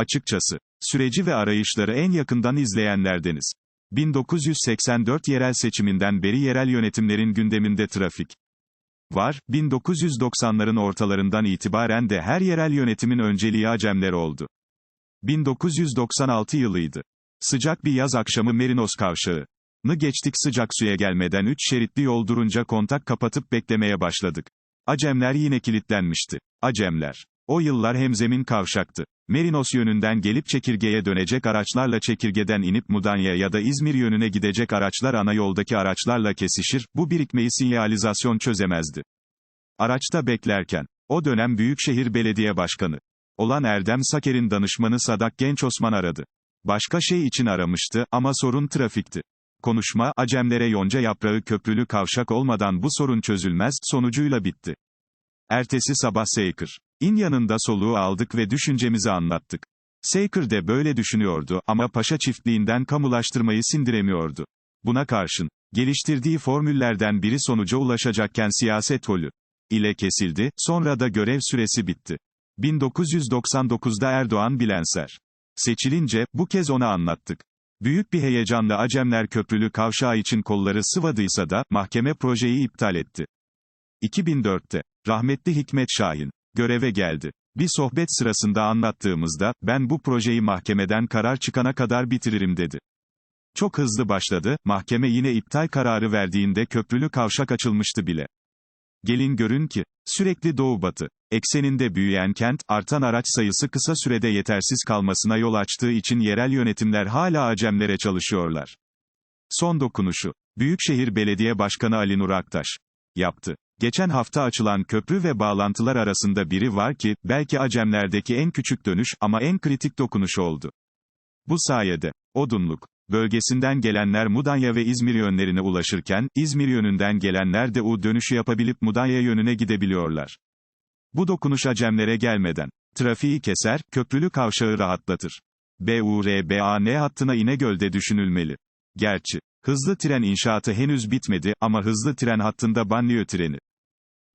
Açıkçası, süreci ve arayışları en yakından izleyenlerdeniz. 1984 yerel seçiminden beri yerel yönetimlerin gündeminde trafik var. 1990'ların ortalarından itibaren de her yerel yönetimin önceliği Acemler oldu. 1996 yılıydı. Sıcak bir yaz akşamı Merinos kavşağı. Nı geçtik sıcak suya gelmeden 3 şeritli yol durunca kontak kapatıp beklemeye başladık. Acemler yine kilitlenmişti. Acemler. O yıllar hemzemin kavşaktı. Merinos yönünden gelip çekirgeye dönecek araçlarla çekirgeden inip Mudanya ya da İzmir yönüne gidecek araçlar ana yoldaki araçlarla kesişir, bu birikmeyi sinyalizasyon çözemezdi. Araçta beklerken, o dönem Büyükşehir Belediye Başkanı olan Erdem Saker'in danışmanı Sadak Genç Osman aradı. Başka şey için aramıştı ama sorun trafikti. Konuşma, Acemlere yonca yaprağı köprülü kavşak olmadan bu sorun çözülmez, sonucuyla bitti. Ertesi sabah Seykır. İn yanında soluğu aldık ve düşüncemizi anlattık. Seykır de böyle düşünüyordu ama paşa çiftliğinden kamulaştırmayı sindiremiyordu. Buna karşın, geliştirdiği formüllerden biri sonuca ulaşacakken siyaset holü ile kesildi, sonra da görev süresi bitti. 1999'da Erdoğan Bilenser seçilince, bu kez ona anlattık. Büyük bir heyecanla Acemler Köprülü kavşağı için kolları sıvadıysa da, mahkeme projeyi iptal etti. 2004'te, rahmetli Hikmet Şahin, göreve geldi. Bir sohbet sırasında anlattığımızda, ben bu projeyi mahkemeden karar çıkana kadar bitiririm dedi. Çok hızlı başladı, mahkeme yine iptal kararı verdiğinde köprülü kavşak açılmıştı bile. Gelin görün ki, sürekli doğu-batı, ekseninde büyüyen kent, artan araç sayısı kısa sürede yetersiz kalmasına yol açtığı için yerel yönetimler hala acemlere çalışıyorlar. Son dokunuşu, Büyükşehir Belediye Başkanı Ali Nur Aktaş yaptı. Geçen hafta açılan köprü ve bağlantılar arasında biri var ki, belki Acemlerdeki en küçük dönüş ama en kritik dokunuş oldu. Bu sayede, Odunluk, bölgesinden gelenler Mudanya ve İzmir yönlerine ulaşırken, İzmir yönünden gelenler de U dönüşü yapabilip Mudanya yönüne gidebiliyorlar. Bu dokunuş Acemlere gelmeden, trafiği keser, köprülü kavşağı rahatlatır. BUR-BAN hattına İnegöl'de düşünülmeli. Gerçi, hızlı tren inşaatı henüz bitmedi ama hızlı tren hattında banliyö treni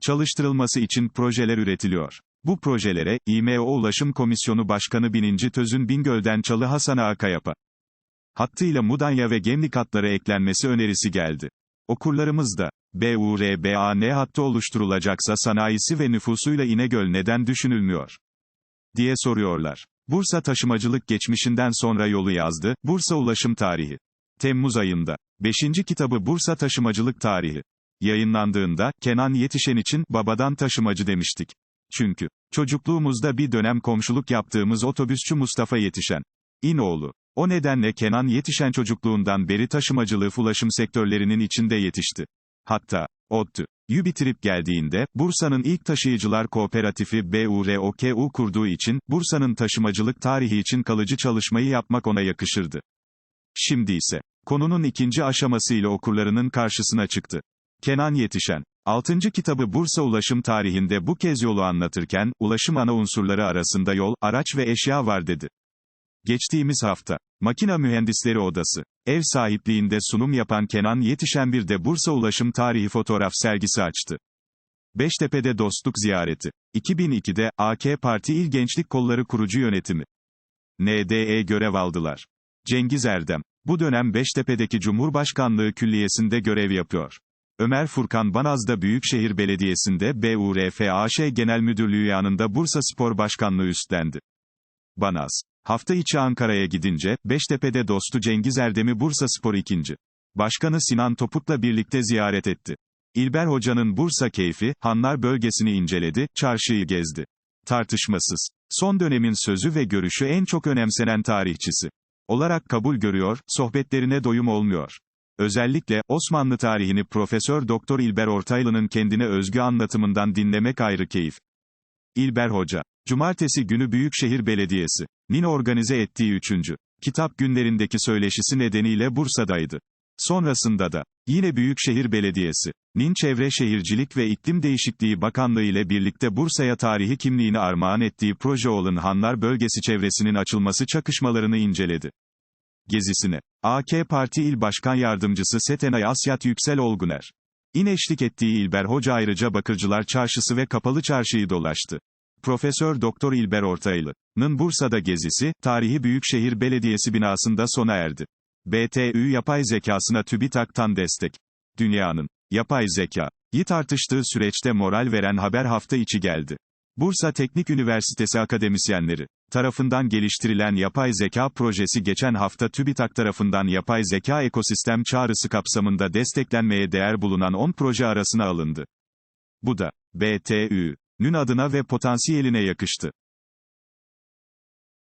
çalıştırılması için projeler üretiliyor. Bu projelere, İMO Ulaşım Komisyonu Başkanı Bininci Tözün Bingöl'den Çalı Hasan Akayap'a hattıyla Mudanya ve Gemlik hatları eklenmesi önerisi geldi. Okurlarımız da, BUR-BAN hattı oluşturulacaksa sanayisi ve nüfusuyla İnegöl neden düşünülmüyor? diye soruyorlar. Bursa taşımacılık geçmişinden sonra yolu yazdı, Bursa Ulaşım Tarihi. Temmuz ayında. 5. kitabı Bursa Taşımacılık Tarihi. Yayınlandığında, Kenan Yetişen için, babadan taşımacı demiştik. Çünkü, çocukluğumuzda bir dönem komşuluk yaptığımız otobüsçü Mustafa Yetişen. İnoğlu. O nedenle Kenan Yetişen çocukluğundan beri taşımacılığı ulaşım sektörlerinin içinde yetişti. Hatta, ODTÜ. Yu bitirip geldiğinde, Bursa'nın ilk taşıyıcılar kooperatifi BUROKU kurduğu için, Bursa'nın taşımacılık tarihi için kalıcı çalışmayı yapmak ona yakışırdı. Şimdi ise, konunun ikinci aşamasıyla okurlarının karşısına çıktı. Kenan Yetişen, 6. kitabı Bursa Ulaşım tarihinde bu kez yolu anlatırken, ulaşım ana unsurları arasında yol, araç ve eşya var dedi. Geçtiğimiz hafta, Makina Mühendisleri Odası, ev sahipliğinde sunum yapan Kenan Yetişen bir de Bursa Ulaşım Tarihi fotoğraf sergisi açtı. Beştepe'de dostluk ziyareti. 2002'de, AK Parti İl Gençlik Kolları kurucu yönetimi. NDE görev aldılar. Cengiz Erdem, bu dönem Beştepe'deki Cumhurbaşkanlığı Külliyesi'nde görev yapıyor. Ömer Furkan Banaz da Büyükşehir Belediyesi'nde BURFAŞ Genel Müdürlüğü yanında Bursa Spor Başkanlığı üstlendi. Banaz, hafta içi Ankara'ya gidince, Beştepe'de dostu Cengiz Erdem'i Bursa Spor 2. Başkanı Sinan Topuk'la birlikte ziyaret etti. İlber Hoca'nın Bursa keyfi, Hanlar bölgesini inceledi, çarşıyı gezdi. Tartışmasız. Son dönemin sözü ve görüşü en çok önemsenen tarihçisi. Olarak kabul görüyor, sohbetlerine doyum olmuyor. Özellikle, Osmanlı tarihini Profesör Doktor İlber Ortaylı'nın kendine özgü anlatımından dinlemek ayrı keyif. İlber Hoca, Cumartesi günü Büyükşehir Belediyesi, nin organize ettiği 3. kitap günlerindeki söyleşisi nedeniyle Bursa'daydı. Sonrasında da, yine Büyükşehir Belediyesi, nin Çevre Şehircilik ve İklim Değişikliği Bakanlığı ile birlikte Bursa'ya tarihi kimliğini armağan ettiği proje olan Hanlar Bölgesi çevresinin açılması çakışmalarını inceledi. Gezisine, AK Parti İl Başkan Yardımcısı Setenay Asyat Yüksel Olguner. İn eşlik ettiği İlber Hoca ayrıca Bakırcılar Çarşısı ve Kapalı Çarşı'yı dolaştı. Profesör Doktor İlber Ortaylı'nın Bursa'da gezisi, tarihi Büyükşehir Belediyesi binasında sona erdi. BTÜ yapay zekasına TÜBİTAK'tan destek. Dünyanın yapay zekayı tartıştığı süreçte moral veren haber hafta içi geldi. Bursa Teknik Üniversitesi akademisyenleri tarafından geliştirilen yapay zeka projesi geçen hafta TÜBİTAK tarafından yapay zeka ekosistem çağrısı kapsamında desteklenmeye değer bulunan 10 proje arasına alındı. Bu da BTÜ'nün adına ve potansiyeline yakıştı.